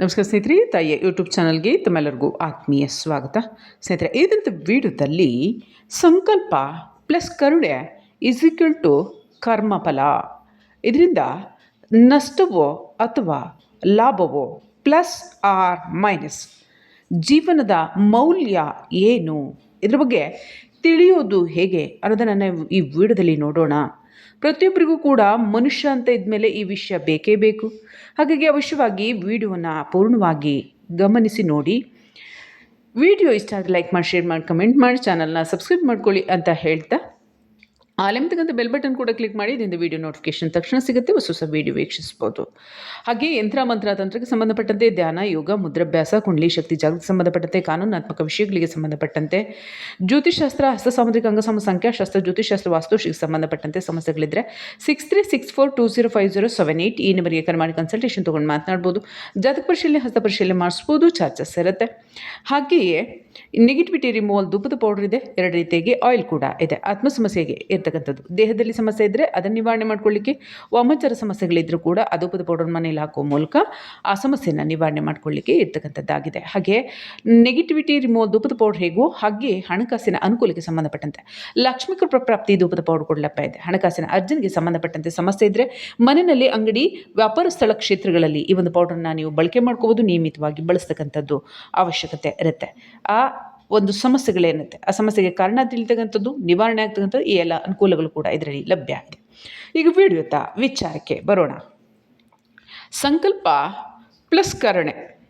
ನಮಸ್ಕಾರ ಸ್ನೇಹಿತರೆ, ತಾಯಿಯ ಯೂಟ್ಯೂಬ್ ಚಾನಲ್ಗೆ ತಮ್ಮೆಲ್ಲರಿಗೂ ಆತ್ಮೀಯ ಸ್ವಾಗತ. ಸ್ನೇಹಿತರೆ ಇದಂಥ ವಿಡಿಯೋದಲ್ಲಿ ಸಂಕಲ್ಪ ಪ್ಲಸ್ ಕರುಣೆ ಈಸ್ ಈಕ್ವಲ್ ಟು ಕರ್ಮಫಲ. ಇದರಿಂದ ನಷ್ಟವೋ ಅಥವಾ ಲಾಭವೋ ಪ್ಲಸ್ ಆರ್ ಮೈನಸ್ ಜೀವನದ ಮೌಲ್ಯ ಏನು? ಇದ್ರ ಬಗ್ಗೆ ತಿಳಿಯೋದು ಹೇಗೆ ಅನ್ನೋದನ್ನು ನಾವು ಈ ವಿಡಿಯೋದಲ್ಲಿ ನೋಡೋಣ. ಪ್ರತಿಯೊಬ್ಬರಿಗೂ ಕೂಡ ಮನುಷ್ಯ ಅಂತ ಇದ್ಮೇಲೆ ಈ ವಿಷಯ ಬೇಕೇ ಬೇಕು. ಹಾಗಾಗಿ ಅವಶ್ಯವಾಗಿ ವಿಡಿಯೋನ ಪೂರ್ಣವಾಗಿ ಗಮನಿಸಿ ನೋಡಿ. ವಿಡಿಯೋ ಇಷ್ಟ ಆದರೆ ಲೈಕ್ ಮಾಡಿ ಶೇರ್ ಮಾಡಿ ಕಮೆಂಟ್ ಮಾಡಿ ಚಾನಲ್ನ ಸಬ್ಸ್ಕ್ರೈಬ್ ಮಾಡ್ಕೊಳ್ಳಿ ಅಂತ ಹೇಳ್ತಾ ಆಲೆಮ್ತಕ್ಕಂಥ ಬೆಲ್ ಬಟನ್ ಕೂಡ ಕ್ಲಿಕ್ ಮಾಡಿ ಇದರಿಂದ ವಿಡಿಯೋ ನೋಟಿಫಿಕೇಶನ್ ತಕ್ಷಣ ಸಿಗುತ್ತೆ, ಹೊಸ ಹೊಸ ವಿಡಿಯೋ ವೀಕ್ಷಿಸ್ಬೋದು. ಹಾಗೆ ಯಂತ್ರ ಮಂತ್ರ ತಂತ್ರಕ್ಕೆ ಸಂಬಂಧಪಟ್ಟಂತೆ ಧ್ಯಾನ, ಯೋಗ, ಮುದ್ರಾಭ್ಯಾಸ, ಕುಂಡಲಿ ಶಕ್ತಿ ಜಾಗೃತಿ ಸಂಬಂಧಪಟ್ಟಂತೆ ಕಾನೂನಾತ್ಮಕ ವಿಷಯಗಳಿಗೆ ಸಂಬಂಧಪಟ್ಟಂತೆ ಜ್ಯೋತಿಷಾಸ್ತ್ರ ಹಸ್ತ ಸಾಮುದ್ರಿಕ ಅಂಗಸಮ ಸಂಖ್ಯಾಶಾಸ್ತ್ರ ಜ್ಯೋತಿಷಾಸ್ತ್ರ ವಾಸ್ತುಶಿಗೆ ಸಂಬಂಧಪಟ್ಟಂತೆ ಸಮಸ್ಯೆಗಳಿದ್ದರೆ six three six four two zero five zero seven eight ಈ ನಂಬರಿಗೆ ಕರೆ ಮಾಡಿ ಕನ್ಸಲ್ಟೇಷನ್ ತೊಗೊಂಡು ಮಾತನಾಡ್ಬೋದು. ಜಾತಕ ಪರಿಶೀಲನೆ, ಹಸ್ತ ಪರಿಶೀಲನೆ ಮಾಡಿಸ್ಬೋದು ಚಾರ್ಜಸ್ ಇರುತ್ತೆ ಹಾಗೆಯೇ ನೆಗೆಟಿವಿಟಿ ರಿಮೂವಲ್ ಧೂಪದ ಪೌಡರ್ ಇದೆ, ಎರಡು ರೀತಿಯಾಗಿ ಆಯಿಲ್ ಕೂಡ ಇದೆ. ಆತ್ಮ ಸಮಸ್ಯೆಗೆ ಇರ್ತಕ್ಕಂಥದ್ದು. ದೇಹದಲ್ಲಿ ಸಮಸ್ಯೆ ಇದ್ದರೆ ಅದನ್ನು ನಿವಾರಣೆ ಮಾಡ್ಕೊಳ್ಳಿಕ್ಕೆ ವಾಮಚಾರ ಸಮಸ್ಯೆಗಳಿದ್ದರೂ ಕೂಡ ಅದೋಪದ ಪೌಡರ್ ಮನೇಲಿ ಹಾಕೋ ಮೂಲಕ ಆ ಸಮಸ್ಯೆನ ನಿವಾರಣೆ ಮಾಡ್ಕೊಳ್ಳಿಕ್ಕೆ ಇರ್ತಕ್ಕಂಥದ್ದಾಗಿದೆ. ಹಾಗೆ ನೆಗೆಟಿವಿಟಿ ರಿಮೋ ಧೂಪದ ಪೌಡರ್ ಹೇಗೋ ಹಾಗೆ ಹಣಕಾಸಿನ ಅನುಕೂಲಕ್ಕೆ ಸಂಬಂಧಪಟ್ಟಂತೆ ಲಕ್ಷ್ಮೀ ಕೃಪಾ ಪ್ರಾಪ್ತಿ ಧೂಪದ ಪೌಡರ್ ಕೂಡ ಲಭ್ಯ ಇದೆ. ಹಣಕಾಸಿನ ಅರ್ಜನ್ಗೆ ಸಂಬಂಧಪಟ್ಟಂತೆ ಸಮಸ್ಯೆ ಇದ್ದರೆ ಮನೆಯಲ್ಲಿ ಅಂಗಡಿ, ವ್ಯಾಪಾರ ಸ್ಥಳ ಕ್ಷೇತ್ರಗಳಲ್ಲಿ ಈ ಒಂದು ಪೌಡರ್ನ ನೀವು ಬಳಕೆ ಮಾಡ್ಕೋಬೋದು, ನಿಯಮಿತವಾಗಿ ಬಳಸ್ತಕ್ಕಂಥದ್ದು ಅವಶ್ಯಕತೆ ಇರುತ್ತೆ. ಆ ಒಂದು ಸಮಸ್ಯೆಗಳೇನಿದೆ ಆ ಸಮಸ್ಯೆಗೆ ಕಾರಣ ತಿಳಿತಕ್ಕಂಥದ್ದು ನಿವಾರಣೆ ಆಗ್ತಕ್ಕಂಥದ್ದು ಈ ಎಲ್ಲ ಅನುಕೂಲಗಳು ಕೂಡ ಇದರಲ್ಲಿ ಲಭ್ಯ ಆಗಿದೆ ಈಗ ವಿಡಿಯೋತ ವಿಚಾರಕ್ಕೆ ಬರೋಣ. ಸಂಕಲ್ಪ ಪ್ಲಸ್ ಕರುಣೆ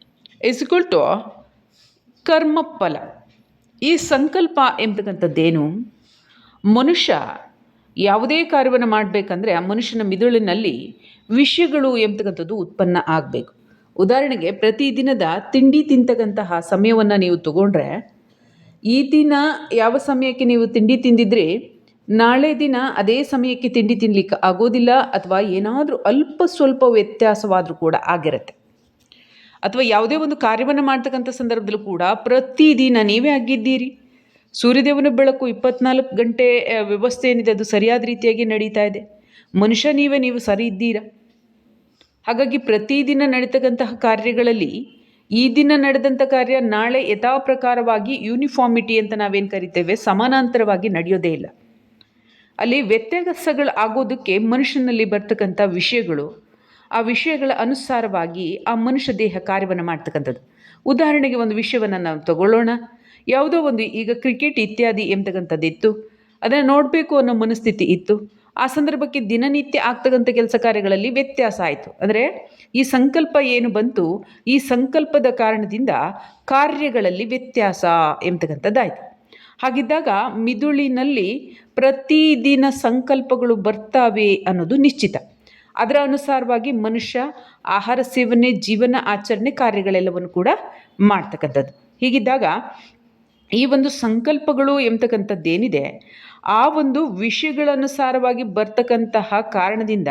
ಇಸ್ ಟು ಕರ್ಮಫಲ. ಈ ಸಂಕಲ್ಪ ಎಂಬತಕ್ಕಂಥದ್ದೇನು? ಮನುಷ್ಯ ಯಾವುದೇ ಕಾರ್ಯವನ್ನು ಮಾಡಬೇಕಂದ್ರೆ ಆ ಮನುಷ್ಯನ ಮಿದುಳಿನಲ್ಲಿ ವಿಷಯಗಳು ಎಂಬತಕ್ಕಂಥದ್ದು ಉತ್ಪನ್ನ ಆಗಬೇಕು. ಉದಾಹರಣೆಗೆ ಪ್ರತಿದಿನದ ತಿಂಡಿ ತಿಂತಕ್ಕಂತಹ ಸಮಯವನ್ನು ನೀವು ತಗೊಂಡ್ರೆ ಈ ದಿನ ಯಾವ ಸಮಯಕ್ಕೆ ನೀವು ತಿಂಡಿ ತಿಂದಿದ್ರೆ? ನಾಳೆ ದಿನ ಅದೇ ಸಮಯಕ್ಕೆ ತಿಂಡಿ ತಿನ್ನಲಿಕ್ಕೆ ಆಗೋದಿಲ್ಲ ಅಥವಾ ಏನಾದರೂ ಅಲ್ಪ ಸ್ವಲ್ಪ ವ್ಯತ್ಯಾಸವಾದರೂ ಕೂಡ ಆಗಿರುತ್ತೆ. ಅಥವಾ ಯಾವುದೇ ಒಂದು ಕಾರ್ಯವನ್ನು ಮಾಡ್ತಕ್ಕಂಥ ಸಂದರ್ಭದಲ್ಲೂ ಕೂಡ ಪ್ರತಿದಿನ ನೀವೇ ಆಗಿದ್ದೀರಿ. ಸೂರ್ಯದೇವನ ಬೆಳಕು ಇಪ್ಪತ್ನಾಲ್ಕು ಗಂಟೆ ವ್ಯವಸ್ಥೆ ಏನಿದೆ ಅದು ಸರಿಯಾದ ರೀತಿಯಾಗಿ ನಡೀತಾ ಇದೆ. ಮನುಷ್ಯ ನೀವೇ ನೀವು ಸರಿ ಇದ್ದೀರಾ? ಹಾಗಾಗಿ ಪ್ರತಿದಿನ ನಡೀತಕ್ಕಂತಹ ಕಾರ್ಯಗಳಲ್ಲಿ ಈ ದಿನ ನಡೆದಂಥ ಕಾರ್ಯ ನಾಳೆ ಯಥಾ ಪ್ರಕಾರವಾಗಿ ಯೂನಿಫಾರ್ಮಿಟಿ ಅಂತ ನಾವೇನು ಕರಿತೇವೆ? ಸಮಾನಾಂತರವಾಗಿ ನಡೆಯೋದೇ ಇಲ್ಲ. ಅಲ್ಲಿ ವ್ಯತ್ಯಾಸಗಳು ಆಗೋದಕ್ಕೆ ಮನುಷ್ಯನಲ್ಲಿ ಬರ್ತಕ್ಕಂಥ ವಿಷಯಗಳು, ಆ ವಿಷಯಗಳ ಅನುಸಾರವಾಗಿ ಆ ಮನುಷ್ಯ ದೇಹ ಕಾರ್ಯವನ್ನು ಮಾಡ್ತಕ್ಕಂಥದ್ದು. ಉದಾಹರಣೆಗೆ ಒಂದು ವಿಷಯವನ್ನು ನಾವು ತಗೊಳ್ಳೋಣ. ಯಾವುದೋ ಒಂದು ಈಗ ಕ್ರಿಕೆಟ್ ಇತ್ಯಾದಿ ಎಂಬತಕ್ಕಂಥದ್ದಿತ್ತು ಅದನ್ನು ನೋಡಬೇಕು ಅನ್ನೋ ಮನಸ್ಥಿತಿ ಇತ್ತು. ಆ ಸಂದರ್ಭಕ್ಕೆ ದಿನನಿತ್ಯ ಆಗ್ತಕ್ಕಂಥ ಕೆಲಸ ಕಾರ್ಯಗಳಲ್ಲಿ ವ್ಯತ್ಯಾಸ ಆಯಿತು. ಅಂದರೆ ಈ ಸಂಕಲ್ಪ ಏನು ಬಂತು? ಈ ಸಂಕಲ್ಪದ ಕಾರಣದಿಂದ ಕಾರ್ಯಗಳಲ್ಲಿ ವ್ಯತ್ಯಾಸ ಎಂಬತಕ್ಕಂಥದ್ದಾಯಿತು. ಹಾಗಿದ್ದಾಗ ಮಿದುಳಿನಲ್ಲಿ ಪ್ರತಿದಿನ ಸಂಕಲ್ಪಗಳು ಬರ್ತಾವೆ ಅನ್ನೋದು ನಿಶ್ಚಿತ. ಅದರ ಅನುಸಾರವಾಗಿ ಮನುಷ್ಯ ಆಹಾರ ಸೇವನೆ, ಜೀವನ ಆಚರಣೆ ಕಾರ್ಯಗಳೆಲ್ಲವನ್ನು ಕೂಡ ಮಾಡ್ತಕ್ಕಂಥದ್ದು. ಹೀಗಿದ್ದಾಗ ಈ ಒಂದು ಸಂಕಲ್ಪಗಳು ಎಂಬತಕ್ಕಂಥದ್ದೇನಿದೆ, ಆ ಒಂದು ವಿಷಯಗಳನುಸಾರವಾಗಿ ಬರ್ತಕ್ಕಂತಹ ಕಾರಣದಿಂದ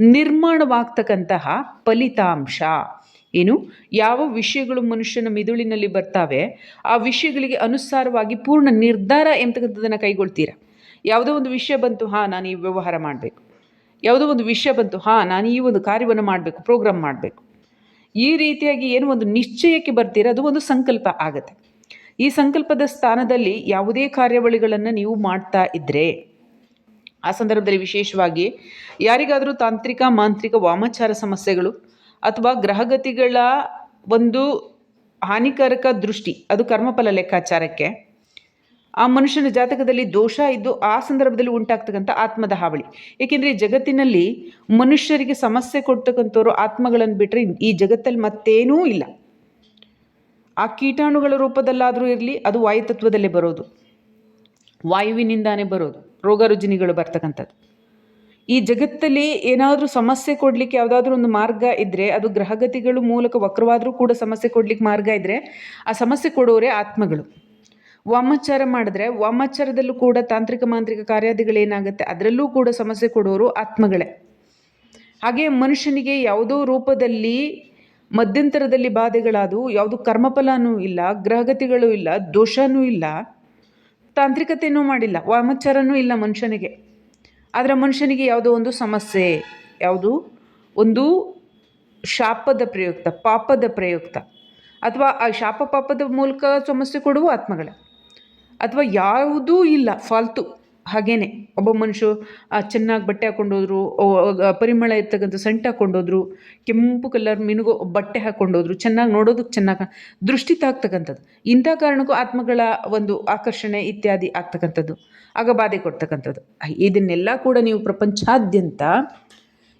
ನಿರ್ಮಾಣವಾಗ್ತಕ್ಕಂತಹ ಫಲಿತಾಂಶ. ಏನು? ಯಾವ ವಿಷಯಗಳು ಮನುಷ್ಯನ ಮಿದುಳಿನಲ್ಲಿ ಬರ್ತಾವೆ, ಆ ವಿಷಯಗಳಿಗೆ ಅನುಸಾರವಾಗಿ ಪೂರ್ಣ ನಿರ್ಧಾರ ಎಂಬತಕ್ಕಂಥದ್ದನ್ನು ಕೈಗೊಳ್ತೀರ? ಯಾವುದೋ ಒಂದು ವಿಷಯ ಬಂತು, ಹಾಂ, ನಾನು ಈ ವ್ಯವಹಾರ ಮಾಡಬೇಕು. ಯಾವುದೋ ಒಂದು ವಿಷಯ ಬಂತು, ಹಾಂ, ನಾನು ಈ ಒಂದು ಕಾರ್ಯವನ್ನು ಮಾಡಬೇಕು ಪ್ರೋಗ್ರಾಮ್ ಮಾಡಬೇಕು. ಈ ರೀತಿಯಾಗಿ ಏನು ಒಂದು ನಿಶ್ಚಯಕ್ಕೆ ಬರ್ತೀರ? ಅದು ಒಂದು ಸಂಕಲ್ಪ ಆಗುತ್ತೆ. ಈ ಸಂಕಲ್ಪದ ಸ್ಥಾನದಲ್ಲಿ ಯಾವುದೇ ಕಾರ್ಯಾವಳಿಗಳನ್ನು ನೀವು ಮಾಡ್ತಾ ಇದ್ದರೆ ಆ ಸಂದರ್ಭದಲ್ಲಿ ವಿಶೇಷವಾಗಿ ಯಾರಿಗಾದರೂ ತಾಂತ್ರಿಕ, ಮಾಂತ್ರಿಕ, ವಾಮಾಚಾರ ಸಮಸ್ಯೆಗಳು ಅಥವಾ ಗ್ರಹಗತಿಗಳ ಒಂದು ಹಾನಿಕಾರಕ ದೃಷ್ಟಿ, ಅದು ಕರ್ಮಫಲ ಲೆಕ್ಕಾಚಾರಕ್ಕೆ, ಆ ಮನುಷ್ಯನ ಜಾತಕದಲ್ಲಿ ದೋಷ ಇದ್ದು ಆ ಸಂದರ್ಭದಲ್ಲಿ ಉಂಟಾಗ್ತಕ್ಕಂಥ ಆತ್ಮದ ಹಾವಳಿ. ಏಕೆಂದರೆ ಜಗತ್ತಿನಲ್ಲಿ ಮನುಷ್ಯರಿಗೆ ಸಮಸ್ಯೆ ಕೊಡ್ತಕ್ಕಂಥವ್ರು ಆತ್ಮಗಳನ್ನು ಬಿಟ್ಟರೆ ಈ ಜಗತ್ತಲ್ಲಿ ಮತ್ತೇನೂ ಇಲ್ಲ. ಆ ಕೀಟಾಣುಗಳ ರೂಪದಲ್ಲಾದರೂ ಇರಲಿ, ಅದು ವಾಯುತತ್ವದಲ್ಲೇ ಬರೋದು. ವಾಯುವಿನಿಂದಾನೇ ಬರೋದು. ರೋಗ ರುಜಿನಿಗಳು ಬರ್ತಕ್ಕಂಥದ್ದು. ಈ ಜಗತ್ತಲ್ಲಿ ಏನಾದರೂ ಸಮಸ್ಯೆ ಕೊಡಲಿಕ್ಕೆ ಯಾವುದಾದ್ರೂ ಒಂದು ಮಾರ್ಗ ಇದ್ದರೆ ಅದು ಗ್ರಹಗತಿಗಳು ಮೂಲಕ ವಕ್ರವಾದರೂ ಕೂಡ ಸಮಸ್ಯೆ ಕೊಡಲಿಕ್ಕೆ ಮಾರ್ಗ ಇದ್ದರೆ ಆ ಸಮಸ್ಯೆ ಕೊಡೋರೇ ಆತ್ಮಗಳು. ವಾಮಾಚಾರ ಮಾಡಿದ್ರೆ ವಾಮಾಚಾರದಲ್ಲೂ ಕೂಡ ತಾಂತ್ರಿಕ ಮಾಂತ್ರಿಕ ಕಾರ್ಯಾದಿಗಳೇನಾಗುತ್ತೆ ಅದರಲ್ಲೂ ಕೂಡ ಸಮಸ್ಯೆ ಕೊಡೋರು ಆತ್ಮಗಳೇ. ಹಾಗೆ ಮನುಷ್ಯನಿಗೆ ಯಾವುದೋ ರೂಪದಲ್ಲಿ ಮಧ್ಯಂತರದಲ್ಲಿ ಬಾಧೆಗಳಾದವು. ಯಾವುದು ಕರ್ಮಫಲನೂ ಇಲ್ಲ, ಗ್ರಹಗತಿಗಳು ಇಲ್ಲ, ದೋಷನೂ ಇಲ್ಲ ತಾಂತ್ರಿಕತೆಯೂ ಮಾಡಿಲ್ಲ, ವಾಮಚಾರನೂ ಇಲ್ಲ ಮನುಷ್ಯನಿಗೆ. ಆದರೆ ಮನುಷ್ಯನಿಗೆ ಯಾವುದೋ ಒಂದು ಸಮಸ್ಯೆ, ಯಾವುದು? ಒಂದು ಶಾಪದ ಪ್ರಯುಕ್ತ, ಪಾಪದ ಪ್ರಯುಕ್ತ. ಅಥವಾ ಆ ಶಾಪ ಪಾಪದ ಮೂಲಕ ಸಮಸ್ಯೆ ಕೊಡುವ ಆತ್ಮಗಳೇ. ಅಥವಾ ಯಾವುದೂ ಇಲ್ಲ, ಫಾಲ್ತು. ಹಾಗೇನೆ ಒಬ್ಬ ಮನುಷ್ಯ ಚೆನ್ನಾಗಿ ಬಟ್ಟೆ ಹಾಕ್ಕೊಂಡೋದ್ರು ಪರಿಮಳ ಇರ್ತಕ್ಕಂಥ ಸೆಂಟ್ ಹಾಕ್ಕೊಂಡೋದ್ರು ಕೆಂಪು ಕಲರ್ ಮಿನುಗು ಬಟ್ಟೆ ಹಾಕ್ಕೊಂಡೋದ್ರು ಚೆನ್ನಾಗಿ ನೋಡೋದಕ್ಕೆ ಚೆನ್ನಾಗಿ ದೃಷ್ಟಿ ತಾಗ್ತಕ್ಕಂಥದ್ದು ಇಂಥ ಕಾರಣಕ್ಕೂ ಆತ್ಮಗಳ ಒಂದು ಆಕರ್ಷಣೆ ಇತ್ಯಾದಿ ಆಗ್ತಕ್ಕಂಥದ್ದು ಆಗ ಬಾಧೆ ಕೊಡ್ತಕ್ಕಂಥದ್ದು ಇದನ್ನೆಲ್ಲ ಕೂಡ ನೀವು ಪ್ರಪಂಚಾದ್ಯಂತ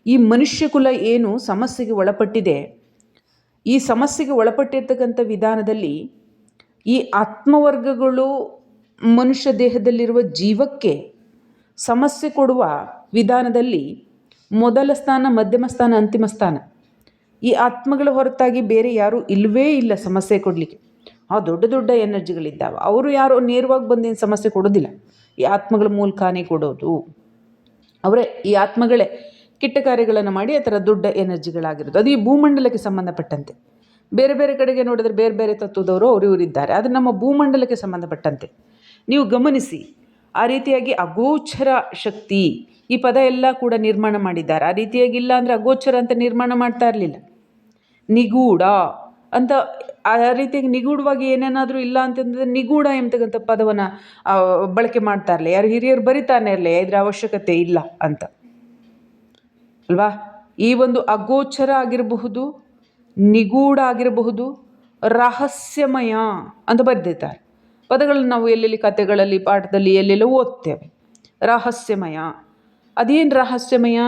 ಈ ಮನುಷ್ಯ ಕುಲ ಏನು ಸಮಸ್ಯೆಗೆ ಒಳಪಟ್ಟಿದೆ, ಈ ಸಮಸ್ಯೆಗೆ ಒಳಪಟ್ಟಿರ್ತಕ್ಕಂಥ ವಿಧಾನದಲ್ಲಿ ಈ ಆತ್ಮವರ್ಗಗಳು ಮನುಷ್ಯ ದೇಹದಲ್ಲಿರುವ ಜೀವಕ್ಕೆ ಸಮಸ್ಯೆ ಕೊಡುವ ವಿಧಾನದಲ್ಲಿ ಮೊದಲ ಸ್ಥಾನ, ಮಧ್ಯಮ ಸ್ಥಾನ, ಅಂತಿಮ ಸ್ಥಾನ. ಈ ಆತ್ಮಗಳ ಹೊರತಾಗಿ ಬೇರೆ ಯಾರೂ ಇಲ್ಲವೇ ಇಲ್ಲ ಸಮಸ್ಯೆ ಕೊಡಲಿಕ್ಕೆ. ಆ ದೊಡ್ಡ ದೊಡ್ಡ ಎನರ್ಜಿಗಳಿದ್ದಾವೆ. ಅವರು ಯಾರು? ನೇರವಾಗಿ ಬಂದೇನು ಸಮಸ್ಯೆ ಕೊಡೋದಿಲ್ಲ. ಈ ಆತ್ಮಗಳ ಮೂಲಕನೇ ಕೊಡೋದು. ಅವರೇ ಈ ಆತ್ಮಗಳೇ ಕೆಟ್ಟ ಕಾರ್ಯಗಳನ್ನು ಮಾಡಿ ಆ ಥರ ದೊಡ್ಡ ಎನರ್ಜಿಗಳಾಗಿರೋದು. ಅದು ಈ ಭೂಮಂಡಲಕ್ಕೆ ಸಂಬಂಧಪಟ್ಟಂತೆ. ಬೇರೆ ಬೇರೆ ಕಡೆಗೆ ನೋಡಿದ್ರೆ ಬೇರೆ ಬೇರೆ ತತ್ವದವರು ಅವರು ಇವರಿದ್ದಾರೆ. ಅದು ನಮ್ಮ ಭೂಮಂಡಲಕ್ಕೆ ಸಂಬಂಧಪಟ್ಟಂತೆ. ನೀವು ಗಮನಿಸಿ, ಆ ರೀತಿಯಾಗಿ ಅಗೋಚರ ಶಕ್ತಿ ಈ ಪದ ಎಲ್ಲ ಕೂಡ ನಿರ್ಮಾಣ ಮಾಡಿದ್ದಾರೆ. ಆ ರೀತಿಯಾಗಿ ಇಲ್ಲ ಅಂದರೆ ಅಗೋಚರ ಅಂತ ನಿರ್ಮಾಣ ಮಾಡ್ತಾ ಇರಲಿಲ್ಲ. ನಿಗೂಢ ಅಂತ ಆ ರೀತಿಯಾಗಿ ನಿಗೂಢವಾಗಿ ಏನೇನಾದರೂ ಇಲ್ಲ ಅಂತಂದರೆ ನಿಗೂಢ ಎಂಬತಕ್ಕಂಥ ಪದವನ್ನು ಬಳಕೆ ಮಾಡ್ತಾ ಇರಲಿ. ಯಾರು ಹಿರಿಯರು ಬರಿತಾನೆ ಇರಲಿ, ಇದರ ಅವಶ್ಯಕತೆ ಇಲ್ಲ ಅಂತ. ಅಲ್ವಾ? ಈ ಒಂದು ಅಗೋಚರ ಆಗಿರಬಹುದು, ನಿಗೂಢ ಆಗಿರಬಹುದು, ರಹಸ್ಯಮಯ ಅಂತ ಬರೆದಿದ್ದಾರೆ. ಪದಗಳನ್ನು ನಾವು ಎಲ್ಲೆಲ್ಲಿ ಕಥೆಗಳಲ್ಲಿ, ಪಾಠದಲ್ಲಿ ಎಲ್ಲೆಲ್ಲೋ ಓದ್ತೇವೆ. ರಹಸ್ಯಮಯ. ಅದೇನು ರಹಸ್ಯಮಯ?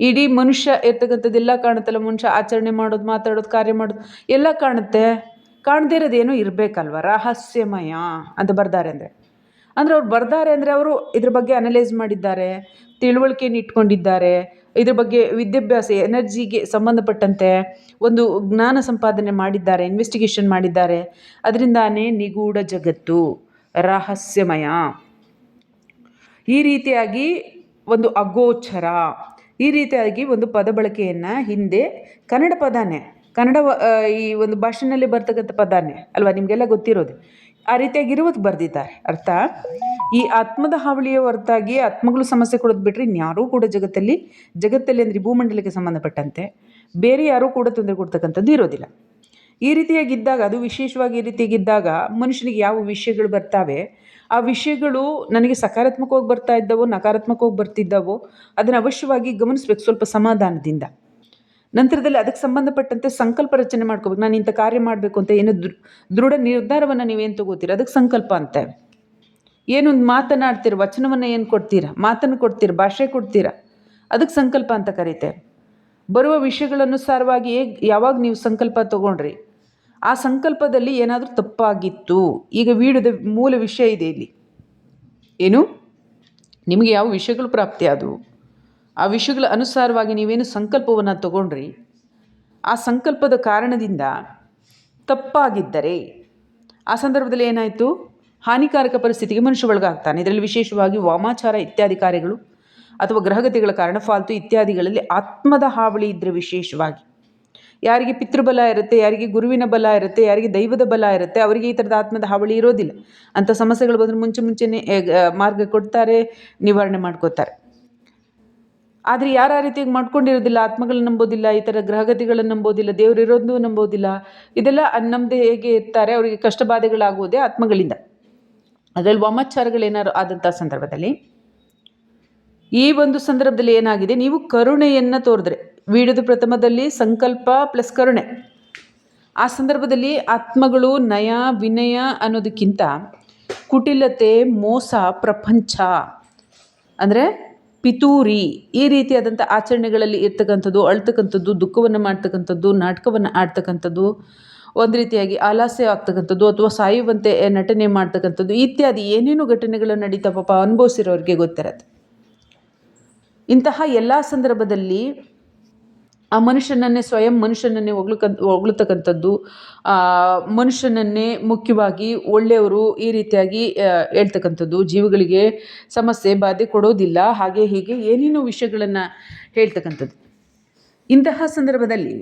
ಇಡೀ ಮನುಷ್ಯ ಇರ್ತಕ್ಕಂಥದ್ದೆಲ್ಲ ಕಾಣುತ್ತಲ್ಲ, ಮನುಷ್ಯ ಆಚರಣೆ ಮಾಡೋದು, ಮಾತಾಡೋದು, ಕಾರ್ಯ ಮಾಡೋದು, ಎಲ್ಲ ಕಾಣುತ್ತೆ. ಕಾಣದೇ ಇರೋದೇನೋ ಇರಬೇಕಲ್ವ? ರಹಸ್ಯಮಯ ಅಂತ ಬರ್ದಾರೆ ಅಂದರೆ. ಅಂದರೆ ಅವ್ರು ಬರ್ದಾರೆ ಅಂದರೆ ಅವರು ಇದ್ರ ಬಗ್ಗೆ ಅನಲೈಸ್ ಮಾಡಿದ್ದಾರೆ ತಿಳುವಳಿಕೆಯನ್ನು ಇಟ್ಕೊಂಡಿದ್ದಾರೆ ಇದ್ರ ಬಗ್ಗೆ ವಿದ್ಯಾಭ್ಯಾಸ, ಎನರ್ಜಿಗೆ ಸಂಬಂಧಪಟ್ಟಂತೆ ಒಂದು ಜ್ಞಾನ ಸಂಪಾದನೆ ಮಾಡಿದ್ದಾರೆ ಇನ್ವೆಸ್ಟಿಗೇಷನ್ ಮಾಡಿದ್ದಾರೆ. ಅದರಿಂದಾನೇ ನಿಗೂಢ ಜಗತ್ತು, ರಹಸ್ಯಮಯ. ಈ ರೀತಿಯಾಗಿ ಒಂದು ಅಗೋಚರ, ಈ ರೀತಿಯಾಗಿ ಒಂದು ಪದ ಬಳಕೆಯನ್ನು ಹಿಂದೆ ಕನ್ನಡ ಪದಾನೇ, ಕನ್ನಡ ಈ ಒಂದು ಭಾಷೆನಲ್ಲಿ ಬರ್ತಕ್ಕಂಥ ಪದಾನೇ, ಅಲ್ವಾ? ನಿಮಗೆಲ್ಲ ಗೊತ್ತಿರೋದು. ಆ ರೀತಿಯಾಗಿರುವುದು ಬರೆದಿದ್ದಾರೆ. ಅರ್ಥ? ಈ ಆತ್ಮದ ಹಾವಳಿಯ ಹೊರತಾಗಿ ಆತ್ಮಗಳು ಸಮಸ್ಯೆ ಕೊಡೋದು ಬಿಟ್ಟರೆ ಇನ್ಯಾರೂ ಕೂಡ ಜಗತ್ತಲ್ಲಿ ಜಗತ್ತಲ್ಲಿ ಅಂದರೆ ಭೂಮಂಡಲಕ್ಕೆ ಸಂಬಂಧಪಟ್ಟಂತೆ ಬೇರೆ ಯಾರೂ ಕೂಡ ತೊಂದರೆ ಕೊಡ್ತಕ್ಕಂಥದ್ದು ಇರೋದಿಲ್ಲ. ಈ ರೀತಿಯಾಗಿದ್ದಾಗ, ಅದು ವಿಶೇಷವಾಗಿ ಈ ರೀತಿಯಾಗಿದ್ದಾಗ ಮನುಷ್ಯನಿಗೆ ಯಾವ ವಿಷಯಗಳು ಬರ್ತಾವೆ? ಆ ವಿಷಯಗಳು ನನಗೆ ಸಕಾರಾತ್ಮಕವಾಗಿ ಬರ್ತಾ ಇದ್ದವೋ, ನಕಾರಾತ್ಮಕವಾಗಿ ಬರ್ತಿದ್ದವೋ, ಅದನ್ನು ಅವಶ್ಯವಾಗಿ ಗಮನಿಸ್ಬೇಕು ಸ್ವಲ್ಪ ಸಮಾಧಾನದಿಂದ. ನಂತರದಲ್ಲಿ ಅದಕ್ಕೆ ಸಂಬಂಧಪಟ್ಟಂತೆ ಸಂಕಲ್ಪ ರಚನೆ ಮಾಡ್ಕೋಬೇಕು. ನಾನು ಇಂಥ ಕಾರ್ಯ ಮಾಡಬೇಕು ಅಂತ ಏನು ದೃಢ ನಿರ್ಧಾರವನ್ನು ನೀವೇನು ತಗೋತೀರ? ಅದಕ್ಕೆ ಸಂಕಲ್ಪ ಅಂತ. ಏನೊಂದು ಮಾತನಾಡ್ತೀರ, ವಚನವನ್ನು ಏನು ಕೊಡ್ತೀರ? ಮಾತನ್ನು ಕೊಡ್ತೀರ, ಭಾಷೆ ಕೊಡ್ತೀರ? ಅದಕ್ಕೆ ಸಂಕಲ್ಪ ಅಂತ ಕರೀತೆ. ಬರುವ ವಿಷಯಗಳನುಸಾರವಾಗಿ ಹೇಗೆ, ಯಾವಾಗ ನೀವು ಸಂಕಲ್ಪ ತಗೊಂಡ್ರಿ? ಆ ಸಂಕಲ್ಪದಲ್ಲಿ ಏನಾದರೂ ತಪ್ಪಾಗಿತ್ತು. ಈಗ ವೀಡಿಯೋದ ಮೂಲ ವಿಷಯ ಇದೆ ಇಲ್ಲಿ. ಏನು? ನಿಮಗೆ ಯಾವ ವಿಷಯಗಳು ಪ್ರಾಪ್ತಿ ಆದವು? ಆ ವಿಷಯಗಳ ಅನುಸಾರವಾಗಿ ನೀವೇನು ಸಂಕಲ್ಪವನ್ನು ತಗೊಂಡ್ರಿ, ಆ ಸಂಕಲ್ಪದ ಕಾರಣದಿಂದ ತಪ್ಪಾಗಿದ್ದರೆ ಆ ಸಂದರ್ಭದಲ್ಲಿ ಏನಾಯಿತು? ಹಾನಿಕಾರಕ ಪರಿಸ್ಥಿತಿಗೆ ಮನುಷ್ಯ ಒಳಗಾಗ್ತಾನೆ. ಇದರಲ್ಲಿ ವಿಶೇಷವಾಗಿ ವಾಮಾಚಾರ ಇತ್ಯಾದಿ ಕಾರ್ಯಗಳು ಅಥವಾ ಗ್ರಹಗತಿಗಳ ಕಾರಣ, ಫಾಲ್ತು ಇತ್ಯಾದಿಗಳಲ್ಲಿ ಆತ್ಮದ ಹಾವಳಿ ಇದ್ದರೆ ವಿಶೇಷವಾಗಿ. ಯಾರಿಗೆ ಪಿತೃಬಲ ಇರುತ್ತೆ, ಯಾರಿಗೆ ಗುರುವಿನ ಬಲ ಇರುತ್ತೆ, ಯಾರಿಗೆ ದೈವದ ಬಲ ಇರುತ್ತೆ, ಅವರಿಗೆ ಈ ಥರದ ಆತ್ಮದ ಹಾವಳಿ ಇರೋದಿಲ್ಲ. ಅಂಥ ಸಮಸ್ಯೆಗಳು ಬಂದರೆ ಮುಂಚೆ ಮುಂಚೆನೇ ಮಾರ್ಗ ಕೊಡ್ತಾರೆ, ನಿವಾರಣೆ ಮಾಡ್ಕೋತಾರೆ. ಆದರೆ ಯಾರು ಆ ರೀತಿಯಾಗಿ ಮಾಡ್ಕೊಂಡಿರೋದಿಲ್ಲ, ಆತ್ಮಗಳನ್ನ ನಂಬೋದಿಲ್ಲ, ಈ ಥರ ಗ್ರಹಗತಿಗಳನ್ನು ನಂಬೋದಿಲ್ಲ, ದೇವರು ನಂಬೋದಿಲ್ಲ. ಇದೆಲ್ಲ ನಮ್ಮದು ಹೇಗೆ ಇರ್ತಾರೆ, ಅವರಿಗೆ ಕಷ್ಟ ಬಾಧೆಗಳಾಗುವುದೇ ಆತ್ಮಗಳಿಂದ. ಅದರಲ್ಲಿ ವಾಮಾಚಾರಗಳೇನಾದ್ರು ಆದಂಥ ಸಂದರ್ಭದಲ್ಲಿ, ಈ ಒಂದು ಸಂದರ್ಭದಲ್ಲಿ ಏನಾಗಿದೆ, ನೀವು ಕರುಣೆಯನ್ನು ತೋರಿದ್ರೆ ವೀಡಿಯೋದ ಪ್ರಥಮದಲ್ಲಿ ಸಂಕಲ್ಪ ಪ್ಲಸ್ ಕರುಣೆ. ಆ ಸಂದರ್ಭದಲ್ಲಿ ಆತ್ಮಗಳು ನಯ, ವಿನಯ ಅನ್ನೋದಕ್ಕಿಂತ ಕುಟಿಲತೆ, ಮೋಸ, ಪ್ರಪಂಚ. ಅಂದರೆ ಪಿತೂರಿ. ಈ ರೀತಿಯಾದಂಥ ಆಚರಣೆಗಳಲ್ಲಿ ಇರ್ತಕ್ಕಂಥದ್ದು, ಅಳ್ತಕ್ಕಂಥದ್ದು, ದುಃಖವನ್ನು ಮಾಡ್ತಕ್ಕಂಥದ್ದು, ನಾಟಕವನ್ನು ಆಡ್ತಕ್ಕಂಥದ್ದು, ಒಂದು ರೀತಿಯಾಗಿ ಆಲಾಸ್ಯ ಆಗ್ತಕ್ಕಂಥದ್ದು ಅಥವಾ ಸಾಯುವಂತೆ ನಟನೆ ಮಾಡ್ತಕ್ಕಂಥದ್ದು, ಇತ್ಯಾದಿ ಏನೇನು ಘಟನೆಗಳು ನಡೀತಾ ಪಾಪ ಅನುಭವಿಸಿರೋರಿಗೆ ಗೊತ್ತಿರತ್ತೆ. ಇಂತಹ ಎಲ್ಲ ಸಂದರ್ಭದಲ್ಲಿ ಆ ಮನುಷ್ಯನನ್ನೇ ಸ್ವಯಂ ಮನುಷ್ಯನನ್ನೇ ಹೊಗ್ಲಕ್ಕಂತ ಹೊಗಳ್ತಕ್ಕಂಥದ್ದು ಮನುಷ್ಯನನ್ನೇ ಮುಖ್ಯವಾಗಿ ಒಳ್ಳೆಯವರು ಈ ರೀತಿಯಾಗಿ ಹೇಳ್ತಕ್ಕಂಥದ್ದು. ಜೀವಗಳಿಗೆ ಸಮಸ್ಯೆ ಬಾಧೆ ಕೊಡೋದಿಲ್ಲ, ಹಾಗೆ ಹೀಗೆ ಏನೇನೋ ವಿಷಯಗಳನ್ನು ಹೇಳ್ತಕ್ಕಂಥದ್ದು. ಇಂತಹ ಸಂದರ್ಭದಲ್ಲಿ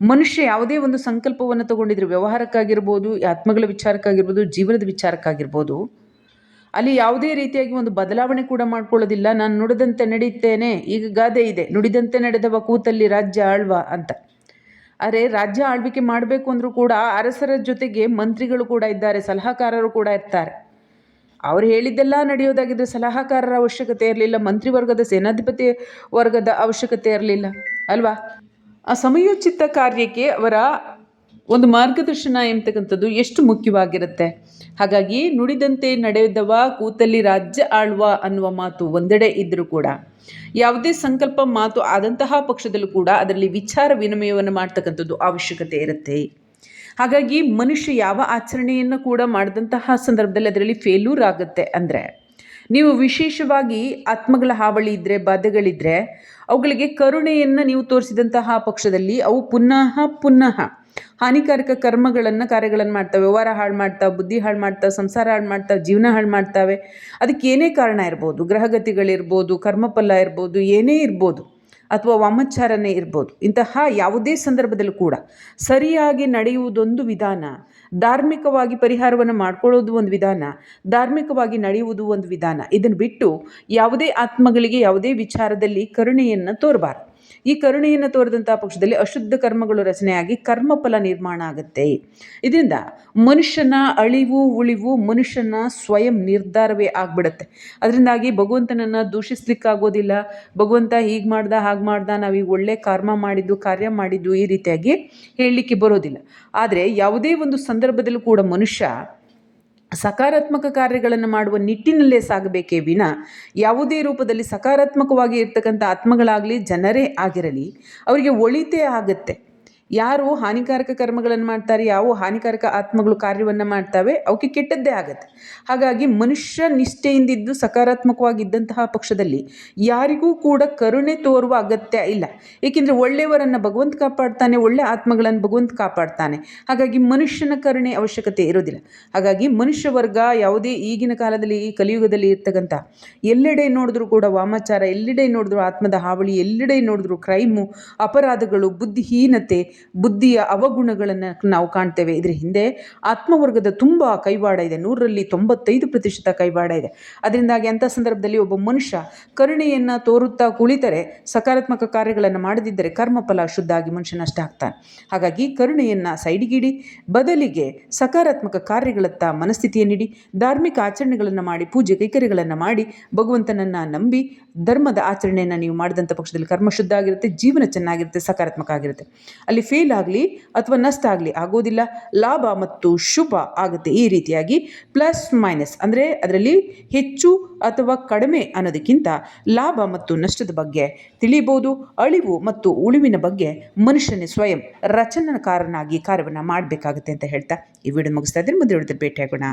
ಮನುಷ್ಯ ಯಾವುದೇ ಒಂದು ಸಂಕಲ್ಪವನ್ನು ತಗೊಂಡಿದ್ರೆ ವ್ಯವಹಾರಕ್ಕಾಗಿರ್ಬೋದು, ಆತ್ಮಗಳ ವಿಚಾರಕ್ಕಾಗಿರ್ಬೋದು, ಜೀವನದ ವಿಚಾರಕ್ಕಾಗಿರ್ಬೋದು ಅಲ್ಲಿ ಯಾವುದೇ ರೀತಿಯಾಗಿ ಒಂದು ಬದಲಾವಣೆ ಕೂಡ ಮಾಡ್ಕೊಳ್ಳೋದಿಲ್ಲ. ನಾನು ನುಡಿದಂತೆ ನಡೀತೇನೆ, ಈಗ ಗಾದೆ ಇದೆ. ನುಡಿದಂತೆ ನಡೆದವ ಕೂತಲ್ಲಿ ರಾಜ್ಯ ಆಳ್ವ ಅಂತ. ಆದರೆ ರಾಜ್ಯ ಆಳ್ವಿಕೆ ಮಾಡಬೇಕು ಅಂದರೂ ಕೂಡ ಅರಸರ ಜೊತೆಗೆ ಮಂತ್ರಿಗಳು ಕೂಡ ಇದ್ದಾರೆ, ಸಲಹಾಕಾರರು ಕೂಡ ಇರ್ತಾರೆ. ಅವರು ಹೇಳಿದ್ದೆಲ್ಲ ನಡೆಯೋದಾಗಿದ್ದರೆ ಸಲಹಾಕಾರರ ಅವಶ್ಯಕತೆ ಇರಲಿಲ್ಲ, ಮಂತ್ರಿವರ್ಗದ ಸೇನಾಧಿಪತಿ ವರ್ಗದ ಅವಶ್ಯಕತೆ ಇರಲಿಲ್ಲ, ಅಲ್ವಾ? ಆ ಸಮಯೋಚಿತ ಕಾರ್ಯಕ್ಕೆ ಅವರ ಒಂದು ಮಾರ್ಗದರ್ಶನ ಎಂಬತಕ್ಕಂಥದ್ದು ಎಷ್ಟು ಮುಖ್ಯವಾಗಿರುತ್ತೆ? ಹಾಗಾಗಿ ನುಡಿದಂತೆ ನಡೆದವ ಕೂತಲ್ಲಿ ರಾಜ್ಯ ಆಳ್ವ ಅನ್ನುವ ಮಾತು ಒಂದೆಡೆ ಇದ್ದರೂ ಕೂಡ, ಯಾವುದೇ ಸಂಕಲ್ಪ ಮಾತು ಆದಂತಹ ಪಕ್ಷದಲ್ಲೂ ಕೂಡ ಅದರಲ್ಲಿ ವಿಚಾರ ವಿನಿಮಯವನ್ನು ಮಾಡ್ತಕ್ಕಂಥದ್ದು ಅವಶ್ಯಕತೆ ಇರುತ್ತೆ. ಹಾಗಾಗಿ ಮನುಷ್ಯ ಯಾವ ಆಚರಣೆಯನ್ನು ಕೂಡ ಮಾಡಿದಂತಹ ಸಂದರ್ಭದಲ್ಲಿ ಅದರಲ್ಲಿ ಫೇಲ್ಯೂರ್ ಆಗುತ್ತೆ ಅಂದರೆ, ನೀವು ವಿಶೇಷವಾಗಿ ಆತ್ಮಗಳ ಹಾವಳಿ ಇದ್ದರೆ ಬಾಧೆಗಳಿದ್ದರೆ ಅವುಗಳಿಗೆ ಕರುಣೆಯನ್ನು ನೀವು ತೋರಿಸಿದಂತಹ ಪಕ್ಷದಲ್ಲಿ ಅವು ಪುನಃ ಪುನಃ ಹಾನಿಕಾರಕ ಕರ್ಮಗಳನ್ನು ಕಾರ್ಯಗಳನ್ನು ಮಾಡ್ತವೆ. ವ್ಯವಹಾರ ಹಾಳು ಮಾಡ್ತಾ, ಬುದ್ಧಿ ಹಾಳು ಮಾಡ್ತಾ, ಸಂಸಾರ ಹಾಳು ಮಾಡ್ತಾ, ಜೀವನ ಹಾಳು ಮಾಡ್ತಾವೆ. ಅದಕ್ಕೆ ಏನೇ ಕಾರಣ ಇರ್ಬೋದು. ಗ್ರಹಗತಿಗಳಿರ್ಬೋದು, ಕರ್ಮಫಲ ಇರ್ಬೋದು, ಏನೇ ಇರ್ಬೋದು, ಅಥವಾ ವಾಮಾಚಾರನೇ ಇರ್ಬೋದು. ಇಂತಹ ಯಾವುದೇ ಸಂದರ್ಭದಲ್ಲೂ ಕೂಡ ಸರಿಯಾಗಿ ನಡೆಯುವುದೊಂದು ವಿಧಾನ, ಧಾರ್ಮಿಕವಾಗಿ ಪರಿಹಾರವನ್ನು ಮಾಡ್ಕೊಳ್ಳೋದು ಒಂದು ವಿಧಾನ, ಧಾರ್ಮಿಕವಾಗಿ ನಡೆಯುವುದು ಒಂದು ವಿಧಾನ. ಇದನ್ನು ಬಿಟ್ಟು ಯಾವುದೇ ಆತ್ಮಗಳಿಗೆ ಯಾವುದೇ ವಿಚಾರದಲ್ಲಿ ಕರುಣೆಯನ್ನು ತೋರಬಾರ್ದು. ಈ ಕರುಣೆಯನ್ನು ತೋರಿದಂಥ ಪಕ್ಷದಲ್ಲಿ ಅಶುದ್ಧ ಕರ್ಮಗಳು ರಚನೆಯಾಗಿ ಕರ್ಮಫಲ ನಿರ್ಮಾಣ ಆಗುತ್ತೆ. ಇದರಿಂದ ಮನುಷ್ಯನ ಅಳಿವು, ಉಳಿವು ಮನುಷ್ಯನ ಸ್ವಯಂ ನಿರ್ಧಾರವೇ ಆಗ್ಬಿಡುತ್ತೆ. ಅದರಿಂದಾಗಿ ಭಗವಂತನನ್ನು ದೂಷಿಸ್ಲಿಕ್ಕಾಗೋದಿಲ್ಲ. ಭಗವಂತ ಹೀಗೆ ಮಾಡ್ದ, ಹಾಗೆ ಮಾಡ್ದ ನಾವೀಗ ಒಳ್ಳೆ ಕರ್ಮ ಮಾಡಿದ್ದು, ಕಾರ್ಯ ಮಾಡಿದ್ದು ಈ ರೀತಿಯಾಗಿ ಹೇಳಲಿಕ್ಕೆ ಬರೋದಿಲ್ಲ. ಆದರೆ ಯಾವುದೇ ಒಂದು ಸಂದರ್ಭದಲ್ಲೂ ಕೂಡ ಮನುಷ್ಯ ಸಕಾರಾತ್ಮಕ ಕಾರ್ಯಗಳನ್ನು ಮಾಡುವ ನಿಟ್ಟಿನಲ್ಲೇ ಸಾಗಬೇಕೇ ವಿನ ಯಾವುದೇ ರೂಪದಲ್ಲಿ ಸಕಾರಾತ್ಮಕವಾಗಿ ಇರ್ತಕ್ಕಂಥ ಆತ್ಮಗಳಾಗಲಿ ಜನರೇ ಆಗಿರಲಿ, ಅವರಿಗೆ ಒಳಿತೇ ಆಗುತ್ತೆ. ಯಾರು ಹಾನಿಕಾರಕ ಕರ್ಮಗಳನ್ನು ಮಾಡ್ತಾರೆ, ಯಾವ ಹಾನಿಕಾರಕ ಆತ್ಮಗಳು ಕಾರ್ಯವನ್ನು ಮಾಡ್ತವೆ ಅವಕ್ಕೆ ಕೆಟ್ಟದ್ದೇ ಆಗುತ್ತೆ. ಹಾಗಾಗಿ ಮನುಷ್ಯ ನಿಷ್ಠೆಯಿಂದಿದ್ದು ಸಕಾರಾತ್ಮಕವಾಗಿದ್ದಂತಹ ಪಕ್ಷದಲ್ಲಿ ಯಾರಿಗೂ ಕೂಡ ಕರುಣೆ ತೋರುವ ಅಗತ್ಯ ಇಲ್ಲ. ಏಕೆಂದರೆ ಒಳ್ಳೆಯವರನ್ನು ಭಗವಂತ ಕಾಪಾಡ್ತಾನೆ, ಒಳ್ಳೆ ಆತ್ಮಗಳನ್ನು ಭಗವಂತ ಕಾಪಾಡ್ತಾನೆ. ಹಾಗಾಗಿ ಮನುಷ್ಯನ ಕರುಣೆ ಅವಶ್ಯಕತೆ ಇರೋದಿಲ್ಲ. ಹಾಗಾಗಿ ಮನುಷ್ಯ ವರ್ಗ ಯಾವುದೇ ಈಗಿನ ಕಾಲದಲ್ಲಿ, ಈ ಕಲಿಯುಗದಲ್ಲಿ ಇರ್ತಕ್ಕಂಥ ಎಲ್ಲೆಡೆ ನೋಡಿದ್ರೂ ಕೂಡ ವಾಮಾಚಾರ, ಎಲ್ಲೆಡೆ ನೋಡಿದ್ರು ಆತ್ಮದ ಹಾವಳಿ, ಎಲ್ಲೆಡೆ ನೋಡಿದ್ರು ಕ್ರೈಮು, ಅಪರಾಧಗಳು, ಬುದ್ಧಿಹೀನತೆ ಬುದ್ಧಿಯ ಅವಗುಣಗಳನ್ನು ನಾವು ಕಾಣ್ತೇವೆ. ಇದರ ಹಿಂದೆ ಆತ್ಮವರ್ಗದ ತುಂಬ ಕೈವಾಡ ಇದೆ. ನೂರರಲ್ಲಿ ತೊಂಬತ್ತೈದು ಪ್ರತಿಶತ ಕೈವಾಡ ಇದೆ. ಅದರಿಂದಾಗಿ ಅಂಥ ಸಂದರ್ಭದಲ್ಲಿ ಒಬ್ಬ ಮನುಷ್ಯ ಕರುಣೆಯನ್ನು ತೋರುತ್ತಾ ಕುಳಿತರೆ ಸಕಾರಾತ್ಮಕ ಕಾರ್ಯಗಳನ್ನು ಮಾಡದಿದ್ದರೆ ಕರ್ಮಫಲ ಶುದ್ಧ ಆಗಿ ಮನುಷ್ಯ ನಷ್ಟ ಆಗ್ತಾನೆ. ಹಾಗಾಗಿ ಕರುಣೆಯನ್ನು ಸೈಡಿಗಿಡಿ, ಬದಲಿಗೆ ಸಕಾರಾತ್ಮಕ ಕಾರ್ಯಗಳತ್ತ ಮನಸ್ಥಿತಿಯನ್ನಿಡಿ ಧಾರ್ಮಿಕ ಆಚರಣೆಗಳನ್ನು ಮಾಡಿ, ಪೂಜೆ ಕೈಕರ್ಯಗಳನ್ನು ಮಾಡಿ ಭಗವಂತನನ್ನು ನಂಬಿ ಧರ್ಮದ ಆಚರಣೆಯನ್ನು ನೀವು ಮಾಡಿದಂಥ ಪಕ್ಷದಲ್ಲಿ ಕರ್ಮ ಶುದ್ಧ ಆಗಿರುತ್ತೆ, ಜೀವನ ಚೆನ್ನಾಗಿರುತ್ತೆ, ಸಕಾರಾತ್ಮಕ ಆಗಿರುತ್ತೆ. ಅಲ್ಲಿ ಫೇಲ್ ಆಗಲಿ ಅಥವಾ ನಷ್ಟ ಆಗಲಿ ಆಗೋದಿಲ್ಲ. ಲಾಭ ಮತ್ತು ಶುಭ ಆಗುತ್ತೆ ಈ ರೀತಿಯಾಗಿ. ಪ್ಲಸ್, ಮೈನಸ್ ಅಂದರೆ ಅದರಲ್ಲಿ ಹೆಚ್ಚು ಅಥವಾ ಕಡಿಮೆ ಅನ್ನೋದಕ್ಕಿಂತ ಲಾಭ ಮತ್ತು ನಷ್ಟದ ಬಗ್ಗೆ ತಿಳಿಯಬಹುದು ಅಳಿವು ಮತ್ತು ಉಳಿವಿನ ಬಗ್ಗೆ ಮನುಷ್ಯನೇ ಸ್ವಯಂ ರಚನಕಾರನಾಗಿ ಕಾರ್ಯವನ್ನು ಮಾಡಬೇಕಾಗುತ್ತೆ ಅಂತ ಹೇಳ್ತಾ ಈ ವಿಡಿಯೋ ಮುಗಿಸ್ತಾ ಇದ್ದೀನಿ. ಮುಂದೆ ಹೇಳಿದ್ರೆ ಭೇಟಿಯಾಗೋಣ.